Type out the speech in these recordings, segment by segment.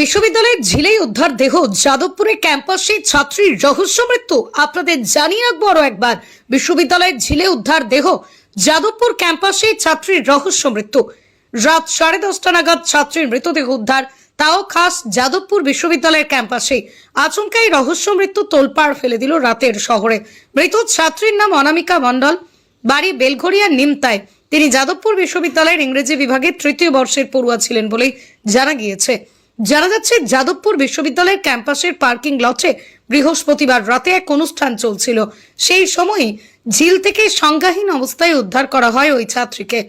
বিশ্ববিদ্যালয়ের ঝিলেই উদ্ধার দেহ যাদবপুরে ক্যাম্পাসে ছাত্রীর রহস্য মৃত্যু। আপনাদের জানিয়ে রাখব আরও একবার। বিশ্ববিদ্যালয়ের ঝিলে উদ্ধার দেহ যাদবপুর ক্যাম্পাসে ছাত্রীর রহস্য মৃত্যু। রাত সাড়ে দশটা নাগাদ ছাত্রীর মৃতদেহ উদ্ধার, তাও খাস যাদবপুর বিশ্ববিদ্যালয়ের ক্যাম্পাসে। আচমকাই রহস্য মৃত্যু তোলপাড় ফেলে দিল রাতের শহরে। মৃত ছাত্রীর নাম অনামিকা মণ্ডল, বাড়ি বেলঘরিয়া নিমতায়। তিনি যাদবপুর বিশ্ববিদ্যালয়ের ইংরেজি বিভাগের তৃতীয় বর্ষের পড়ুয়া ছিলেন বলেই জানা গিয়েছে। জানা যাচ্ছে, যাদবপুর বিশ্ববিদ্যালয়ের ক্যাম্পাসের পার্কিং লটে বৃহস্পতিবার রাতে এক অনুষ্ঠান চলছিল। সেই সময়ই ঝিল থেকে সংজ্ঞাহীন অবস্থায় উদ্ধার করা হয় ওই ছাত্রীকে।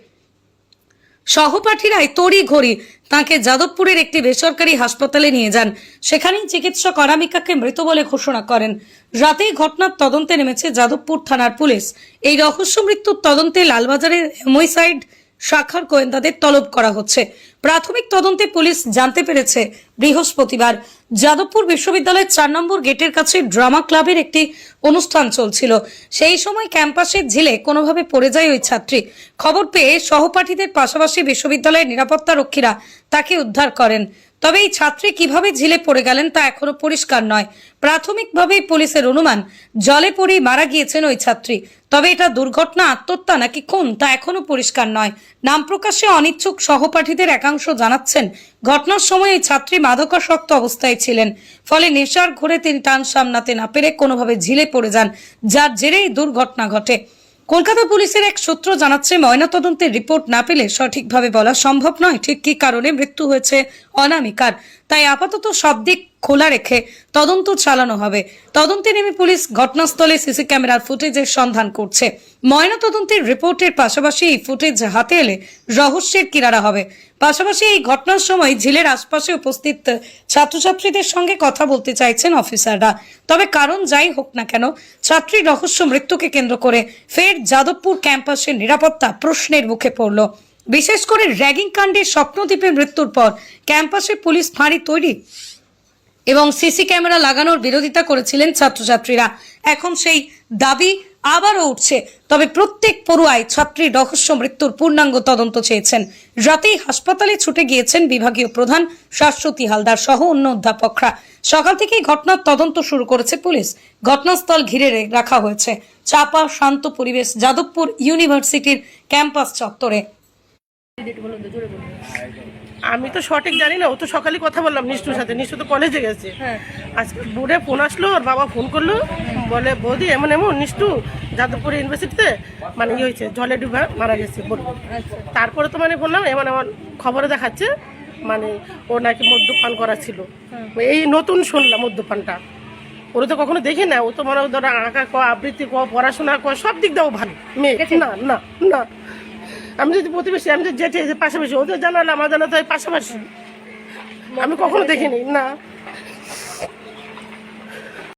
সহপাঠীরাই তড়ি ঘড়ি তাকে যাদবপুরের একটি বেসরকারি হাসপাতালে নিয়ে যান। সেখানেই চিকিৎসক অনামিকাকে মৃত বলে ঘোষণা করেন। রাতেই ঘটনার তদন্তে নেমেছে যাদবপুর থানার পুলিশ। এই রহস্য মৃত্যুর তদন্তে লালবাজারের হেমোসাইড শাখার গোয়েন্দাদের তলব করা হচ্ছে। প্রাথমিক তদন্তে পুলিশ জানতে পেরেছে, বৃহস্পতিবার যাদবপুর বিশ্ববিদ্যালয়ের চার নম্বর গেটের কাছে ড্রামা ক্লাবের একটি অনুষ্ঠান চলছিল। সেই সময় ক্যাম্পাসের ঝিলে কোনোভাবে পড়ে যায় ওই ছাত্রী। খবর পেয়ে সহপাঠীদের পাশাপাশি বিশ্ববিদ্যালয়ের নিরাপত্তা রক্ষীরা তাকে উদ্ধার করেন। তবে এই ছাত্রী কীভাবে ঝিলে পড়ে গেলেন তা এখনও পরিষ্কার নয়। প্রাথমিকভাবে পুলিশের অনুমান, জলে পড়েই মারা গিয়েছেন ওই ছাত্রী। তবে এটা দুর্ঘটনা, আত্মহত্যা নাকি খুন, তা এখনও পরিষ্কার নয়। নাম প্রকাশে অনিচ্ছুক সহপাঠীদের একাংশ জানাচ্ছেন, ঘটনার সময় এই ছাত্রী মাদকাসক্ত অবস্থায় ছিলেন। ফলে নেশার ঘুরে তিনি টান সামলাতে না পেরে কোনোভাবে ঝিলে পড়ে যান, যার জেরেই দুর্ঘটনা ঘটে। কলকাতা পুলিশের এক সূত্র জানাচ্ছে, ময়নাতদন্তের রিপোর্ট না পেলে সঠিকভাবে বলা সম্ভব নয়। ঠিক কি কারণে মৃত্যু হয়েছে অনামিকার? তাই আপাতত সব দিক খোলা রেখে তদন্ত চালানো হবে। তদন্তে নেমে পুলিশ ঘটনাস্থলে সিসি ক্যামেরার ফুটেজের সন্ধান করছে। ময়নাতদন্তের রিপোর্টের পাশাপাশি এই ফুটেজ হাতে এলে রহস্যের কিনারা হবে। পাশাপাশি এই ঘটনার সময় ঝিলের আশপাশে উপস্থিত ছাত্রছাত্রীদের সঙ্গে কথা বলতে চাইছেন অফিসাররা। তবে কারণ যাই হোক না কেন, ছাত্রীর রহস্য মৃত্যুকে কেন্দ্র করে ফের যাদবপুর ক্যাম্পাসের নিরাপত্তা প্রশ্নের মুখে পড়ল। বিশেষ করে র্যাগিং কাণ্ডে স্বপ্নদ্বীপের মৃত্যুর পর ক্যাম্পাসে পুলিশ ফাঁড়ি তৈরি এবং সিসি ক্যামেরা লাগানোর বিরোধিতা করেছিলেন ছাত্রছাত্রীরা। এখন সেই দাবি আবারও উঠছে। তবে প্রত্যেক পড়ুয়ায় ছাত্রীর রহস্য মৃত্যুর পূর্ণাঙ্গ তদন্ত চেয়েছেন। রাতেই হাসপাতালে ছুটে গিয়েছেন বিভাগীয় প্রধান শাশ্বতী হালদার সহ অন্য অধ্যাপকরা। সকাল থেকেই ঘটনার তদন্ত শুরু করেছে পুলিশ। ঘটনাস্থল ঘিরে রাখা হয়েছে। চাপা, শান্ত পরিবেশ, যাদবপুর ইউনিভার্সিটির ক্যাম্পাস চত্বরে। আমি তো সঠিক জানি না ও তো সকালে কথা বললাম নিষ্ঠুর সাথে নিষ্ঠু তো কলেজে গেছে। আজকে বোর্ডে ফোন আসলো ওর বাবা ফোন করল বলে বৌদি এমন এমন নিষ্ঠু যাদবপুর ইউনিভার্সিটিতে মানে ইয়ে হয়েছে জলে ডুবে মারা গেছে বলল তারপরে তো মানে বললাম এমন এমন খবরে দেখাচ্ছে মানে ও নাকি মদ্যপান করা ছিল। এই নতুন শুনলাম মদ্যপানটা। ওরা তো কখনো দেখি না ও তো মনে হয় ধরো আঁকা ক আবৃত্তি ক পড়াশোনা ক সব দিক দিয়েও ভালো মেয়ে। না না না। আমি যদি প্রতিবেশী, আমি যদি যেতে পাশাপাশি ওদের জানালে আমার জানা তো এই পাশাপাশি। আমি কখনো দেখিনি, না।